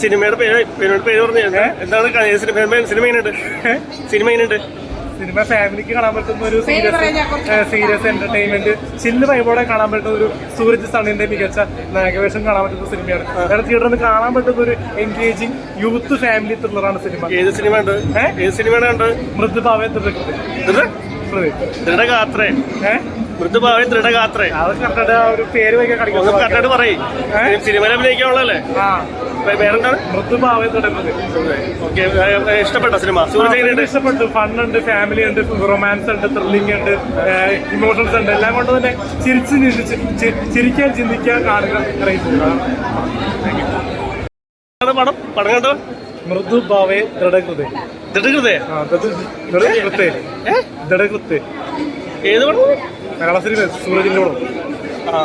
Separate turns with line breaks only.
സിനിമയുടെ പേര് പേരുടെ പേര് പറഞ്ഞു എന്താണ് സിനിമ സിനിമ എങ്ങനെയുണ്ട്? സിനിമ എങ്ങനെയുണ്ട്?
സിനിമ ഫാമിലിക്ക് കാണാൻ പറ്റുന്ന ഒരു സീരിയസ് സീരിയസ് എന്റർടൈൻമെന്റ് ചില്ല് വൈബോടെ കാണാൻ പറ്റുന്ന ഒരു സൂരജ് സണ്ണിന്റെ മികച്ച നായകവേഷം കാണാൻ പറ്റുന്ന സിനിമയാണ്. വേറെ തിയേറ്ററിൽ കാണാൻ പറ്റുന്ന ഒരു എൻഗേജിങ് യൂത്ത് ഫാമിലി ത്രില്ലറാണ് സിനിമ.
ഏത് സിനിമ ഉണ്ട് ഏത് സിനിമയാണ് ഉണ്ട്
മൃദുഭാവേ
ദൃഢഗാത്രേ. മൃദുഭാവേ ദൃഢഗാത്രേ.
അത് കറക്റ്റ് ഒരു പേര് കളിക്കുന്നത്
പറയും? സിനിമയിൽ അഭിനയിക്കാനുള്ളല്ലേ
ആ.
വേറെന്താണ്?
മൃദുഭാവേ തുടരുന്നത്
ഓക്കെ ഇഷ്ടപ്പെട്ട സിനിമ? സൂരജ്
ഇഷ്ടപ്പെട്ടു. ഫൺ ഉണ്ട് ഫാമിലി ഉണ്ട് റൊമാൻസ് ഉണ്ട് ത്രില്ലിംഗ് ഉണ്ട് ഇമോഷൻസ് ഉണ്ട്. എല്ലാം കൊണ്ട് തന്നെ ചിരിച്ച് ചിരിക്കാൻ ചിന്തിക്കാൻ കാണുക അറിയില്ല
ആണ് പടം? പടം കണ്ടോ?
മൃദു ഭാവേ ദൃഢകൃതേ?
ദൃഢകൃതേ.
ദൃഢകൃത്ത്
ഏ? ഏത് പടം?
മലയാള സിനിമ സൂരജിന്റെ പടം
ആ.